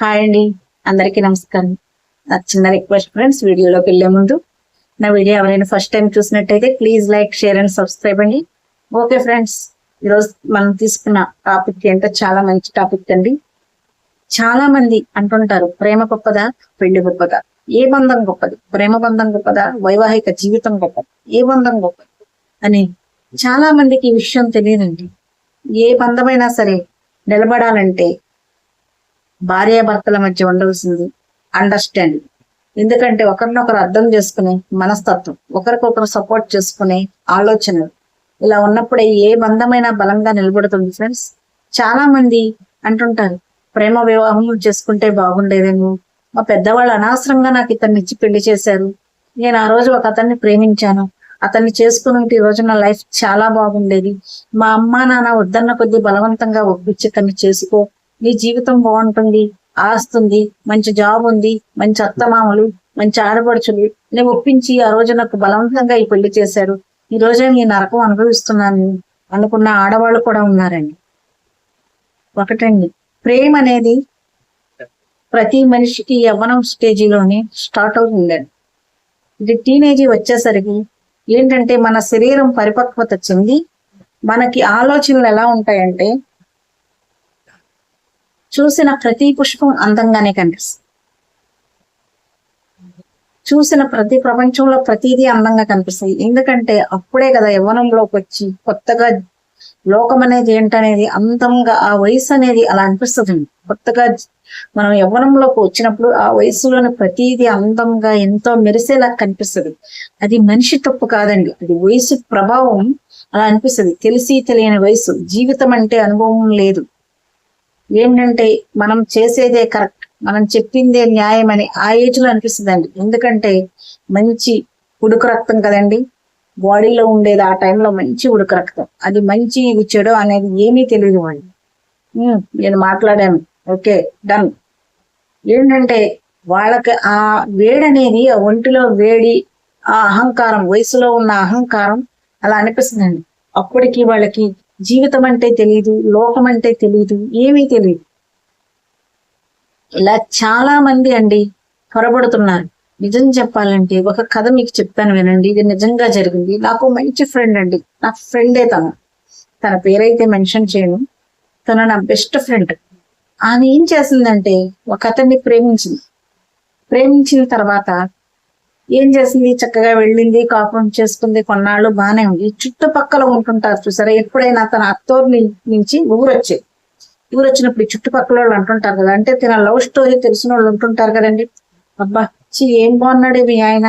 Hi అండి. అందరికీ నమస్కారం. నా చిన్న రిక్వెస్ట్ ఫ్రెండ్స్ వీడియోలోకి వెళ్ళే ముందు నా వీడియో ఎవరైనా ఫస్ట్ టైం చూసినట్టయితే please like share and subscribe అండి. ఓకే ఫ్రెండ్స్ ఈరోజు మనం తీసుకున్న టాపిక్ ఏంటో చాలా మంచి టాపిక్ అండి. చాలా మంది అంటుంటారు ప్రేమ గొప్పదా? పెళ్ళి గొప్పదా? ఏ బంధం గొప్పది? ప్రేమ బంధం గొప్పదా? వైవాహిక జీవితం గొప్పది? ఏ బంధం గొప్పది? అని చాలా మందికి ఈ విషయం తెలియదండి. ఏ బంధమైనా సరే నిలబడాలంటే భార్యాభర్తల మధ్య ఉండవలసింది అండర్స్టాండింగ్ ఎందుకంటే ఒకరినొకరు అర్థం చేసుకునే మనస్తత్వం ఒకరికొకరు సపోర్ట్ చేసుకునే ఆలోచనలు. ఇలా ఉన్నప్పుడే ఏ బంధమైన బలంగా నిలబడుతుంది ఫ్రెండ్స్ చాలా మంది అంటుంటారు ప్రేమ వివాహం చేసుకుంటే బాగుండేదేమో. మా పెద్దవాళ్ళు అనవసరంగా నాకు ఇతన్ని ఇచ్చి పెళ్ళి చేశారు. నేను ఆ రోజు ఒక అతన్ని ప్రేమించాను. అతన్ని చేసుకుని ఈ రోజు నా లైఫ్ చాలా బాగుండేది. మా అమ్మ నాన్న వద్దన్న కొద్దీ బలవంతంగా ఒప్పించి తను చేసుకో నీ జీవితం బాగుంటుంది ఆస్తుంది మంచి జాబ్ ఉంది మంచి అత్తమామలు మంచి ఆడపడుచులు. నేను ఒప్పించి ఆ రోజు నాకు బలవంతంగా ఈ పెళ్ళి చేశారు. ఈ రోజే మీ నరకం అనుభవిస్తున్నాను అనుకున్న ఆడవాళ్ళు కూడా ఉన్నారండి. ఒకటండి ప్రేమ అనేది ప్రతి మనిషికి యవ్వనం స్టేజిలోనే స్టార్ట్ అవుతుందండి. ఇది టీనేజీ వచ్చేసరికి ఏంటంటే మన శరీరం పరిపక్వత చెంది మనకి ఆలోచనలు ఎలా ఉంటాయంటే చూసిన ప్రతి పుష్పం అందంగానే కనిపిస్తుంది. చూసిన ప్రతి ప్రపంచంలో ప్రతిదీ అందంగా కనిపిస్తుంది. ఎందుకంటే అప్పుడే కదా యవ్వనంలోకి వచ్చి కొత్తగా లోకం అనేది ఏంటనేది అందంగా ఆ వయసు అనేది అలా అనిపిస్తుంది. కొత్తగా మనం యవ్వనంలోకి వచ్చినప్పుడు ఆ వయసులోని ప్రతిదీ అందంగా ఎంతో మెరిసేలా కనిపిస్తుంది. అది మనిషి తప్పు కాదండి. అది వయసు ప్రభావం అలా అనిపిస్తుంది. తెలిసి తెలియని వయసు. జీవితం అంటే అనుభవం లేదు. ఏంటంటే మనం చేసేదే కరెక్ట్. మనం చెప్పిందే న్యాయం అని ఆ ఏజ్లో అనిపిస్తుందండి. ఎందుకంటే మంచి ఉడుకు రక్తం కదండి. బాడీలో ఉండేది ఆ టైంలో మంచి ఉడుకు రక్తం. అది మంచి ఇది చెడు అనేది ఏమీ తెలియదు అండి. నేను మాట్లాడాను. Okay done. ఏంటంటే వాళ్ళకి ఆ వేడి అనేది ఆ ఒంటిలో వేడి ఆ అహంకారం వయసులో ఉన్న అహంకారం అలా అనిపిస్తుందండి. అప్పటికి వాళ్ళకి జీవితం అంటే తెలియదు లోకం అంటే తెలియదు ఏమీ తెలియదు ఇలా చాలా మంది అండి పొరబడుతున్నారు. నిజం చెప్పాలంటే ఒక కథ మీకు చెప్తాను వినండి. ఇది నిజంగా జరిగింది. నాకు మంచి ఫ్రెండ్ అండి. నా ఫ్రెండే తను. తన పేరైతే మెన్షన్ చేయను. తను నా బెస్ట్ ఫ్రెండ్ ఆమె ఏం చేసిందంటే ఒక అతన్ని ప్రేమించింది. ప్రేమించిన తర్వాత ఏం చేసింది? చక్కగా వెళ్ళింది కాపురం చేసుకుంది కొన్నాళ్ళు బాగానే ఉంది. చుట్టుపక్కల ఉంటుంటారు చూసారా? ఎప్పుడైనా తన అత్తోరు నుంచి ఊరొచ్చేది ఊరు వచ్చినప్పుడు చుట్టుపక్కల వాళ్ళు అంటుంటారు కదా అంటే తన లవ్ స్టోరీ తెలిసిన వాళ్ళు ఉంటుంటారు కదండి. అబ్బా చి ఏం బాగున్నాడు మీ ఆయన?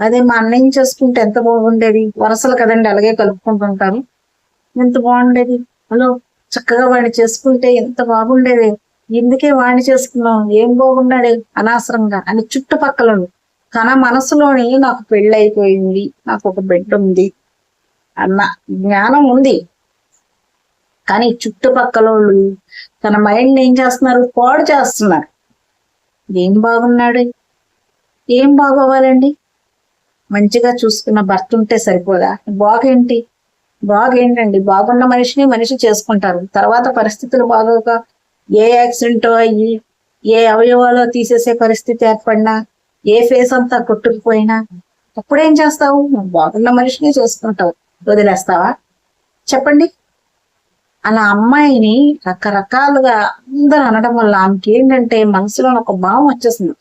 అదే మా అన్నయ్య చేసుకుంటే ఎంత బాగుండేది? వరసలు కదండి అలాగే కలుపుకుంటుంటారు. ఎంత బాగుండేది? హలో చక్కగా వాడిని చేసుకుంటే ఎంత బాగుండేది? ఎందుకే వాడిని చేసుకున్నాం ఏం బాగున్నాడే? అనవసరంగా అని చుట్టుపక్కల వాళ్ళు. తన మనసులోని నాకు పెళ్ళి అయిపోయింది నాకు ఒక బిడ్డ ఉంది అన్న జ్ఞానం ఉంది. కానీ చుట్టుపక్కల వాళ్ళు తన మైండ్ ఏం చేస్తున్నారు? పాడు చేస్తున్నారు. ఏం బాగున్నాడు? ఏం బాగోవాలండి? మంచిగా చూసుకున్న భర్త ఉంటే సరిపోదా? బాగేంటి బాగేంటండి బాగున్న మనిషిని మనిషి చేసుకుంటారు. తర్వాత పరిస్థితులు బాగోక ఏ యాక్సిడెంట్ అయ్యి ఏ అవయవాలో తీసేసే పరిస్థితి ఏర్పడినా ఏ ఫేస్ అంతా కొట్టుకుపోయినా అప్పుడేం చేస్తావు? నువ్వు బాగున్న మనిషిని చేసుకుంటావు. వదిలేస్తావా? చెప్పండి. అలా అమ్మాయిని రకరకాలుగా అందరు అనడం వల్ల ఆమెకి ఏంటంటే మనసులో ఒక భావం వచ్చేసింది.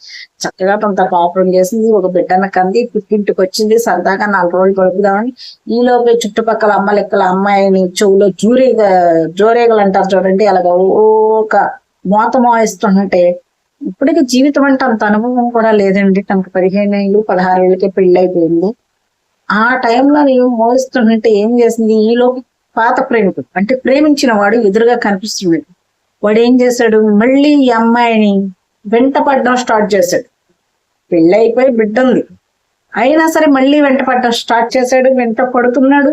చక్కగా అంత పాపం చేసింది ఒక బిడ్డన కంది పుట్టింటికి వచ్చింది సరదాగా నాలుగు రోజులు గడుపుదామని. ఈలోపే చుట్టుపక్కల అమ్మ లెక్కల అమ్మాయిని చెవులో జూరేగా జోరేగలు అంటారు చూడండి. అలాగ ఒక మోత మోయిస్తుంటే ఇప్పటికి జీవితం అంటే అంత అనుభవం కూడా లేదండి. తనకు పదిహేను ఏళ్ళు పదహారు ఏళ్ళకే పెళ్ళి అయిపోయింది ఆ టైంలో నేను మోహిస్తుంటే ఏం చేసింది? ఈలోపు పాత ప్రేమికుడు అంటే ప్రేమించిన వాడు ఎదురుగా కనిపిస్తున్నాడు. వాడు ఏం చేశాడు? మళ్ళీ ఈ అమ్మాయిని వెంట పడడం స్టార్ట్ చేశాడు. పెళ్ళి అయిపోయి బిడ్డ ఉంది. అయినా సరే మళ్ళీ వెంట పడడం స్టార్ట్ చేశాడు వెంట పడుతున్నాడు.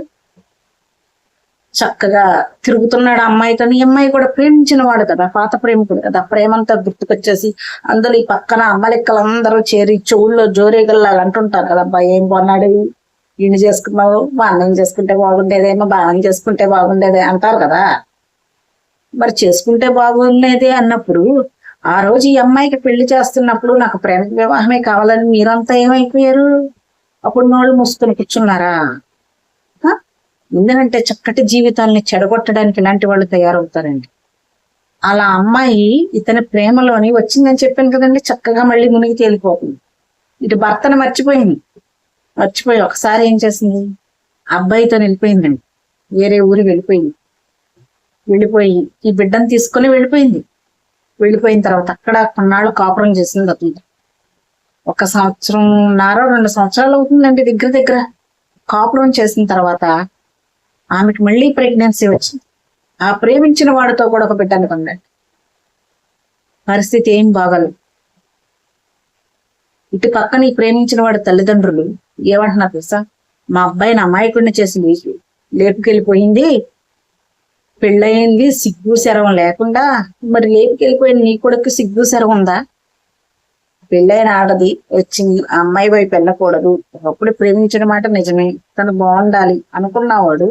చక్కగా తిరుగుతున్నాడు ఆ అమ్మాయితో ఈ అమ్మాయి కూడా ప్రేమించిన వాడు కదా పాత ప్రేమికుడు కదా. ప్రేమంతా గుర్తుకొచ్చేసి అందులో ఈ పక్కన అమ్మలెక్కలు అందరూ చేరి చెవుల్లో జోరేగల్లా అంటుంటారు కదా అబ్బాయి ఏం కొన్నాడు ఈయన చేసుకున్నావు? బాణం చేసుకుంటే బాగుండేదేమో బాణం చేసుకుంటే బాగుండేదే అంటారు కదా. మరి చేసుకుంటే బాగుండేది అన్నప్పుడు ఆ రోజు ఈ అమ్మాయికి పెళ్ళి చేస్తున్నప్పుడు నాకు ప్రేమ వివాహమే కావాలని మీరంతా ఏమైపోయారు? అప్పుడు నోళ్ళు మూసుకొని కూర్చున్నారా? ఎందుకంటే చక్కటి జీవితాల్ని చెడగొట్టడానికి ఇలాంటి వాళ్ళు తయారవుతారండి. అలా అమ్మాయి ఇతని ప్రేమలోని వచ్చిందని చెప్పాను కదండి చక్కగా మళ్ళీ మునిగి తేలిపోతుంది. ఇటు భర్తను మర్చిపోయింది. మర్చిపోయి ఒకసారి ఏం చేసింది? అబ్బాయితో వెళ్ళిపోయిందండి. వేరే ఊరు వెళ్ళిపోయింది. వెళ్ళిపోయి ఈ బిడ్డను తీసుకొని వెళ్ళిపోయింది. వెళ్ళిపోయిన తర్వాత అక్కడ కొన్నాళ్ళు కాపురం చేసింది అతను. ఒక సంవత్సరం నారో రెండు సంవత్సరాలు అవుతుందండి దగ్గర దగ్గర. కాపురం చేసిన తర్వాత ఆమెకి మళ్ళీ ప్రెగ్నెన్సీ వచ్చింది. ఆ ప్రేమించిన వాడితో కూడా ఒక బిడ్డను పొందండి పరిస్థితి ఏం బాగలేదు. ఇటు పక్కన ఈ ప్రేమించిన వాడి తల్లిదండ్రులు ఏమంటున్నారు తెలుసా? మా అబ్బాయిని అమాయకుడిని చేసి లేచి లేపుకెళ్ళిపోయింది. పెళ్ళయింది సిగ్గు శరవం లేకుండా. మరి లేపుకెళ్ళిపోయిన నీ కొడుకు సిగ్గు శరవం ఉందా? పెళ్ళైన ఆడది వచ్చింది ఆ అమ్మాయి వైపు వెళ్ళకూడదు. ఒకప్పుడు ప్రేమించిన మాట నిజమే తను బాగుండాలి అనుకున్నవాడు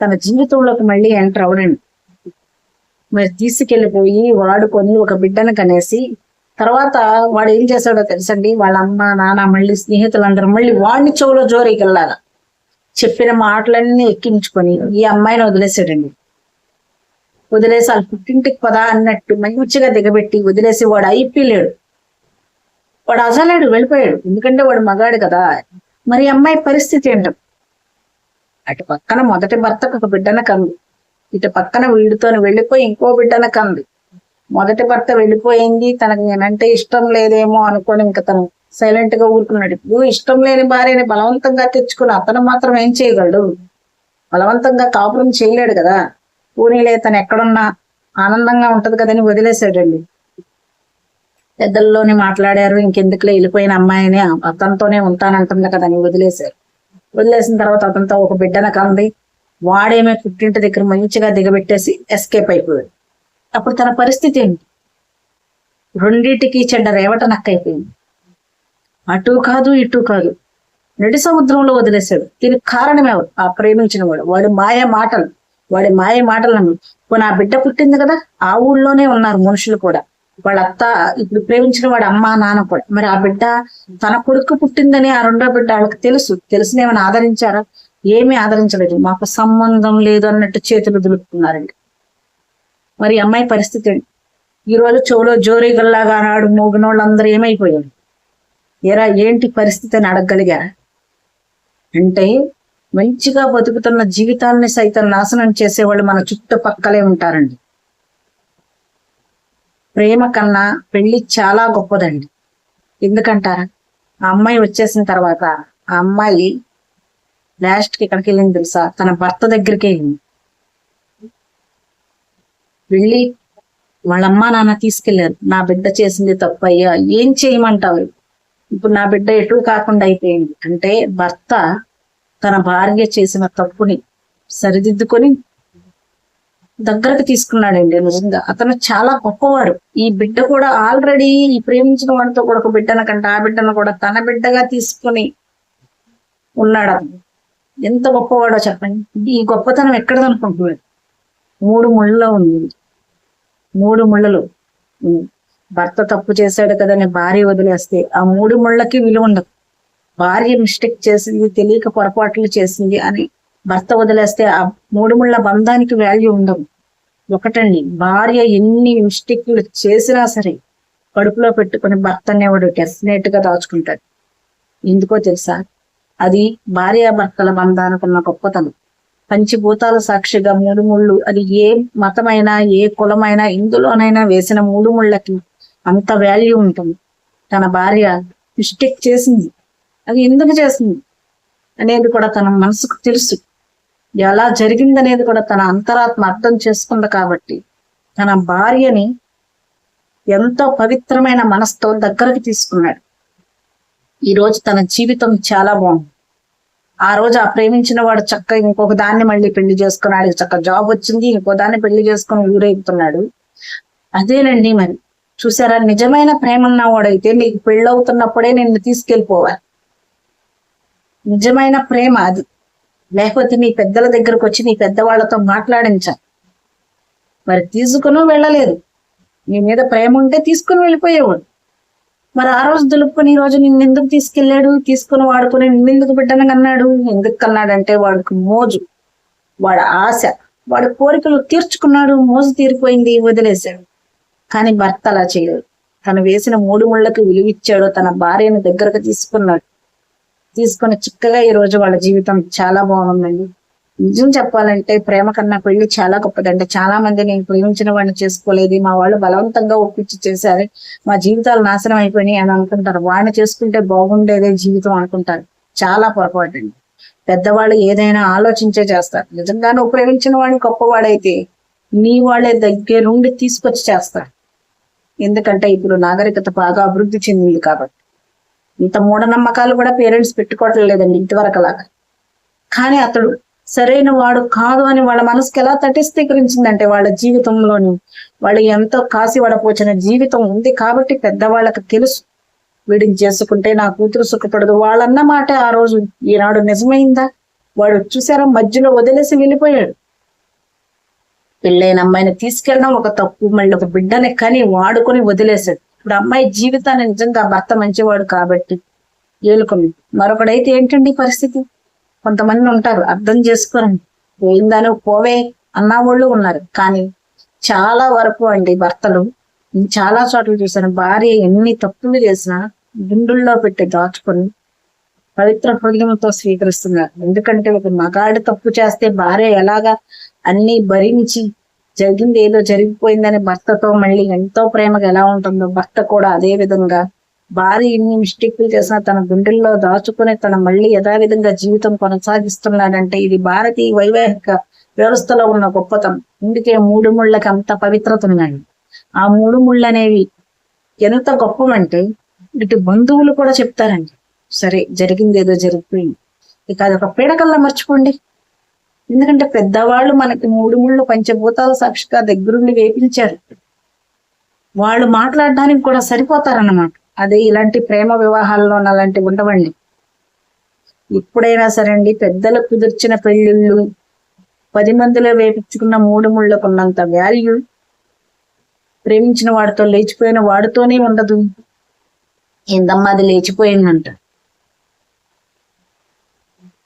తన జీవితంలోకి మళ్ళీ ఎంటర్ అవడండి మరి తీసుకెళ్ళిపోయి వాడుకొని ఒక బిడ్డను కనేసి తర్వాత వాడు ఏం చేశాడో తెలుసండి? వాళ్ళ అమ్మ నాన్న మళ్ళీ స్నేహితులందరూ మళ్ళీ వాడిని చెవులో జోరికి వెళ్ళాల చెప్పిన మాటలన్నీ ఎక్కించుకొని ఈ అమ్మాయిని వదిలేసాడండి వదిలేసి వాళ్ళు పుట్టింటికి పదా అన్నట్టు మంచిగా దిగబెట్టి వదిలేసి వాడు అయిపోలేడు వాడు అసలేడు వెళ్ళిపోయాడు. ఎందుకంటే వాడు మగాడు కదా. మరి అమ్మాయి పరిస్థితి ఏంటో? అటు పక్కన మొదటి భర్తకు ఒక బిడ్డన కంది. ఇటు పక్కన వీడితో వెళ్ళిపోయి ఇంకో బిడ్డన కంది. మొదటి భర్త వెళ్ళిపోయింది తనకు నేనంటే ఇష్టం లేదేమో అనుకొని ఇంకా తను సైలెంట్గా ఊరుకున్నాడు. ఇప్పుడు ఇష్టం లేని భార్యని బలవంతంగా తెచ్చుకుని అతను మాత్రం ఏం చేయగలడు? బలవంతంగా కాపురం చేయలేడు కదా. పూనీలే తను ఎక్కడున్నా ఆనందంగా ఉంటది కదని వదిలేసాడండి పెద్దల్లోనే మాట్లాడారు ఇంకెందుకులే వెళ్ళిపోయిన అమ్మాయిని అతనితోనే ఉంటానంటుంది కదని వదిలేశారు. వదిలేసిన తర్వాత అతనితో ఒక బిడ్డన కంది వాడేమే పుట్టింటి దగ్గర మంచిగా దిగబెట్టేసి ఎస్కేప్ అయిపోయాడు. అప్పుడు తన పరిస్థితి ఏంటి? రెండింటికి చెడ్డ రేవట నక్కైపోయింది. అటు కాదు ఇటు కాదు. నడి సముద్రంలో వదిలేశాడు. దీనికి కారణం ఎవరు? ఆ ప్రేమించిన వాడు. వాడి మాయ మాటలు. వాడి మాయ మాటలను. నమ్మి పోనీ ఆ బిడ్డ పుట్టింది కదా? ఆ ఊళ్ళోనే ఉన్నారు మనుషులు కూడా. వాళ్ళ అత్త ఇప్పుడు ప్రేమించిన వాడు అమ్మ నాన్న కూడా. మరి ఆ బిడ్డ తన కొడుకు పుట్టిందని ఆ రెండో బిడ్డ వాళ్ళకి తెలుసు. తెలిసిన ఏమైనా ఆదరించారా? ఏమీ ఆదరించలేదు. మాకు సంబంధం లేదు అన్నట్టు చేతులు దులుపుకున్నారండి మరి అమ్మాయి పరిస్థితి అండి ఈ రోజు చెవులో జోరీ గల్లాగా నాడు మోగిన వాళ్ళందరూ ఏమైపోయారు? ఎరా ఏంటి పరిస్థితి అని అడగగలిగారా? అంటే మంచిగా బతుకుతున్న జీవితాన్ని సైతం నాశనం చేసేవాళ్ళు మన చుట్టుపక్కలే ఉంటారండి. ప్రేమ కన్నా పెళ్ళి చాలా గొప్పదండి. ఎందుకంటారా? ఆ అమ్మాయి వచ్చేసిన తర్వాత ఆ అమ్మాయి లాస్ట్కి ఎక్కడికి వెళ్ళింది తెలుసా? తన భర్త దగ్గరికి వెళ్ళింది. వెళ్ళి వాళ్ళ అమ్మ నాన్న తీసుకెళ్ళారు. నా బిడ్డ చేసింది తప్పు అయ్యా ఏం చేయమంటావు ఇప్పుడు నా బిడ్డ ఎటు కాకుండా అయిపోయింది. అంటే భర్త తన భార్య చేసిన తప్పుని సరిదిద్దుకొని దగ్గరకు తీసుకున్నాడండి నిజంగా. అతను చాలా గొప్పవాడు. ఈ బిడ్డ కూడా ఆల్రెడీ ఈ ప్రేమించిన వాడితో కూడా ఒక బిడ్డను కంటే ఆ బిడ్డను కూడా తన బిడ్డగా తీసుకుని ఉన్నాడు? అతను ఎంత గొప్పవాడో చెప్పండి. ఈ గొప్పతనం ఎక్కడ అనుకుంటున్నాడు మూడు ముళ్ళలో ఉంది. మూడు ముళ్ళలు. భర్త తప్పు చేశాడు కదని భార్య వదిలేస్తే ఆ మూడు ముళ్ళకి విలువ ఉండదు. భార్య మిస్టేక్ చేసింది తెలియక పొరపాట్లు చేసింది అని భర్త వదిలేస్తే ఆ మూడు ముళ్ళ బంధానికి వాల్యూ ఉండదు. ఒకటండి భార్య ఎన్ని మిస్టేక్లు చేసినా సరే కడుపులో పెట్టుకుని భర్త అనేవాడు డెఫినెట్గా దాచుకుంటాడు. ఎందుకో తెలుసా? అది భార్య భర్తల బంధానికి ఉన్న గొప్పతనం. పంచభూతాల సాక్షిగా మూడు ముళ్ళు అది ఏ మతమైనా ఏ కులమైనా ఇందులోనైనా వేసిన మూడు ముళ్ళకి అంత వాల్యూ ఉంటుంది. తన భార్య మిస్టేక్ చేసింది. అది ఎందుకు చేసింది? అనేది కూడా తన మనసుకు తెలుసు. ఎలా జరిగిందనేది కూడా తన అంతరాత్మ అర్థం చేసుకుంది కాబట్టి తన భార్యని ఎంతో పవిత్రమైన మనసుతో దగ్గరకు తీసుకున్నాడు. ఈ రోజు తన జీవితం చాలా బాగుంది. ఆ రోజు ఆ ప్రేమించిన వాడు చక్క ఇంకొక దాన్ని మళ్ళీ పెళ్ళి చేసుకున్నాడు. చక్క జాబ్ వచ్చింది ఇంకో దాన్ని పెళ్ళి చేసుకుని ఊరేగుతున్నాడు అదేనండి మరి. చూసారా? నిజమైన ప్రేమ ఉన్నవాడైతే నీకు పెళ్ళవుతున్నప్పుడే నిన్ను తీసుకెళ్ళిపోవాలి. నిజమైన ప్రేమ అది. లేకపోతే నీ పెద్దల దగ్గరకు వచ్చి నీ పెద్దవాళ్ళతో మాట్లాడించాలి మరి తీసుకుని వెళ్ళలేదు. నీ మీద ప్రేమ ఉంటే తీసుకుని వెళ్ళిపోయేవాడు. మరి ఆ రోజు దులుపుకొని ఈ రోజు నిన్ను ఎందుకు తీసుకెళ్ళాడు? తీసుకుని వాడుకొని నిన్నెందుకు బిడ్డను అన్నాడు ఎందుకు అన్నాడంటే వాడికి మోజు. వాడి ఆశ. వాడి కోరికలు తీర్చుకున్నాడు. మోజు తీరిపోయింది. వదిలేశాడు. కానీ భర్త అలా చేయలేదు తను వేసిన మూడు ముళ్ళకి విలువిచ్చాడు తన భార్యను దగ్గరకు తీసుకున్నాడు. తీసుకొని చిక్కగా ఈ రోజు వాళ్ళ జీవితం చాలా బాగుందండి. నిజం చెప్పాలంటే ప్రేమ కన్నా పెళ్ళి చాలా గొప్పదండి. చాలా మంది నేను ప్రేమించిన వాడిని చేసుకోలేదు. మా వాళ్ళు బలవంతంగా ఒప్పించి చేశారు. మా జీవితాలు నాశనం అయిపోయినాయి అని అనుకుంటారు. వాడిని చేసుకుంటే బాగుండేదే జీవితం అనుకుంటారు. చాలా పొరపాటు అండి పెద్దవాళ్ళు ఏదైనా ఆలోచించే చేస్తారు. నిజంగా నువ్వు ప్రేమించిన వాడిని గొప్పవాడైతే నీ వాళ్ళే దగ్గరుండి తీసుకొచ్చి చేస్తారు. ఎందుకంటే ఇప్పుడు నాగరికత బాగా అభివృద్ధి చెందింది కాబట్టి. ఇంత మూఢనమ్మకాలు కూడా పేరెంట్స్ పెట్టుకోవటం లేదండి ఇంతవరకు అలాగా కానీ అతడు సరైన వాడు కాదు అని వాళ్ళ మనసుకి ఎలా తటిస్థీకరించిందంటే వాళ్ళ జీవితంలోని వాళ్ళు ఎంతో కాసి వడపోచిన జీవితం ఉంది కాబట్టి పెద్దవాళ్ళకి తెలుసు. వీడిని చేసుకుంటే నా కూతురు సుఖపడదు. వాళ్ళన్న మాట ఆ రోజు ఈనాడు నిజమైందా? వాడు చూసారా? మధ్యలో వదిలేసి వెళ్ళిపోయాడు. పెళ్ళైన అమ్మాయిని తీసుకెళ్ళడం ఒక తప్పు మళ్ళీ ఒక బిడ్డని కని వాడుకొని వదిలేశాడు. ఇప్పుడు అమ్మాయి జీవితాన్ని నిజంగా భర్త మంచివాడు కాబట్టి ఏలుకుని మరొకడైతే ఏంటండి పరిస్థితి? కొంతమంది ఉంటారు అర్థం చేసుకోరండి పోయిందని పోవే అన్న వాళ్ళు ఉన్నారు. కానీ చాలా వరకు అండి భర్తలు నేను చాలా చోట్ల చూశాను భార్య ఎన్ని తప్పులు చేసినా గుండుల్లో పెట్టి దాచుకొని పవిత్ర హృదయంతో స్వీకరిస్తున్నారు. ఎందుకంటే ఒక మగాడు తప్పు చేస్తే భార్య ఎలాగా అన్ని భరించి జరిగింది ఏదో జరిగిపోయిందని భర్తతో మళ్ళీ ఎంతో ప్రేమగా ఎలా ఉంటుందో భర్త కూడా అదే విధంగా భార్య ఎన్ని మిస్టేక్లు చేసినా తన గుండెల్లో దాచుకుని తన మళ్ళీ యథావిధంగా జీవితం కొనసాగిస్తున్నాడంటే ఇది భారతీయ వైవాహిక వ్యవస్థలో ఉన్న గొప్పతనం. ఇందుకే మూడు ముళ్ళకి అంత పవిత్రత ఉందండి. ఆ మూడు ముళ్ళు అనేవి ఎంత గొప్పవంటే ఇటు బంధువులు కూడా చెప్తారండి. సరే జరిగింది ఏదో జరిగిపోయింది. ఇక అదొక పీడకల్లా మర్చిపోండి. ఎందుకంటే పెద్దవాళ్ళు మనకి మూడు ముళ్ళు పంచభూతాల సాక్షిగా దగ్గరుండి వేపించారు. వాళ్ళు మాట్లాడడానికి కూడా సరిపోతారన్నమాట. అదే ఇలాంటి ప్రేమ వివాహాల్లో అలాంటివి ఉండవండి ఎప్పుడైనా సరే అండి పెద్దలు కుదిర్చిన పెళ్ళిళ్ళు పది మందిలో వేపించుకున్న మూడు ముళ్ళకున్నంత వాల్యూ ప్రేమించిన వాడితో లేచిపోయిన వాడితోనే ఉండదు. ఏందమ్మా అది లేచిపోయిందంట.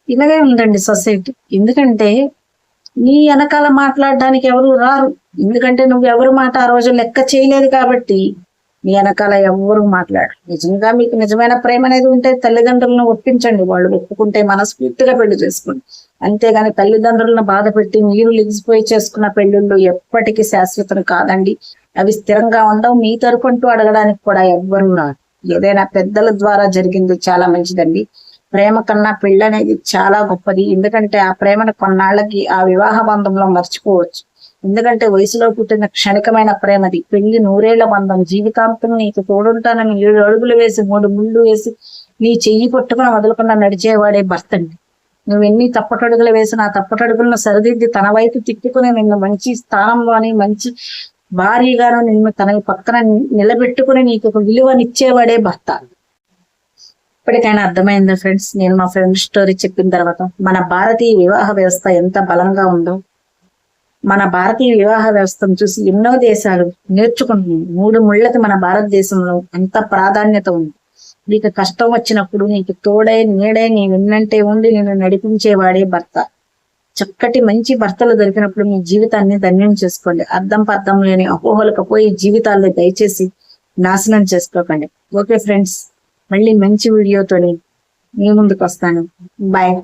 ఇలాగే ఉందండి సొసైటీ. ఎందుకంటే నీ వెనకాల మాట్లాడడానికి ఎవరు రారు. ఎందుకంటే నువ్వు ఎవరు మాట ఆ రోజు లెక్క చేయలేదు కాబట్టి నీ వెనకాల ఎవరు మాట్లాడు నిజంగా మీకు నిజమైన ప్రేమ అనేది ఉంటే తల్లిదండ్రులను ఒప్పించండి. వాళ్ళు ఒప్పుకుంటే మనస్ఫూర్తిగా పెళ్ళి చేసుకోండి. అంతేగాని తల్లిదండ్రులను బాధ పెట్టి మీరు లిగిసిపోయి చేసుకున్న పెళ్ళిళ్ళు ఎప్పటికీ శాశ్వతం కాదండి. అవి స్థిరంగా ఉండవు. మీ తరపుంటూ అడగడానికి కూడా ఎవ్వరు రారు. ఏదైనా పెద్దల ద్వారా జరిగింది చాలా మంచిదండి. ప్రేమ కన్నా పెళ్ళి అనేది చాలా గొప్పది. ఎందుకంటే ఆ ప్రేమను కొన్నాళ్ళకి ఆ వివాహ బంధంలో మర్చిపోవచ్చు. ఎందుకంటే వయసులో పుట్టిన క్షణికమైన ప్రేమది. పెళ్ళి నూరేళ్ళ బంధం. జీవితాంతం నీకు తోడుంటానని ఏడు అడుగులు వేసి మూడు ముళ్ళు వేసి నీ చెయ్యి పట్టుకుని వదలకుండా నడిచేవాడే భర్త అండి నువ్వు ఎన్ని తప్పటడుగులు వేసినా ఆ తప్పటడుగులను సరిదిద్ది తన వైపు తిట్టుకుని నిన్ను మంచి స్థానంలోని మంచి భారీగాను నిన్ను తన పక్కన నిలబెట్టుకుని నీకు ఒక విలువనిచ్చేవాడే భర్త. ఇప్పటికైనా అర్థమైందా ఫ్రెండ్స్? నేను మా ఫ్రెండ్ స్టోరీ చెప్పిన తర్వాత మన భారతీయ వివాహ వ్యవస్థ ఎంత బలంగా ఉందో. మన భారతీయ వివాహ వ్యవస్థను చూసి ఎన్నో దేశాలు నేర్చుకుంటున్నాయి మూడు ముళ్ళకి మన భారతదేశంలో అంత ప్రాధాన్యత ఉంది. నీకు కష్టం వచ్చినప్పుడు నీకు తోడై నీడై నీ విన్నంటే ఉండి నేను నడిపించేవాడే భర్త. చక్కటి మంచి భర్తలు దొరికినప్పుడు మీ జీవితాన్ని ధన్యం చేసుకోండి. అర్థం పర్థం లేని అపోహలకు పోయి జీవితాల్లో దయచేసి నాశనం చేసుకోకండి. Okay friends. మళ్ళీ మంచి వీడియోతో మీ ముందుకు వస్తాను బాయ్.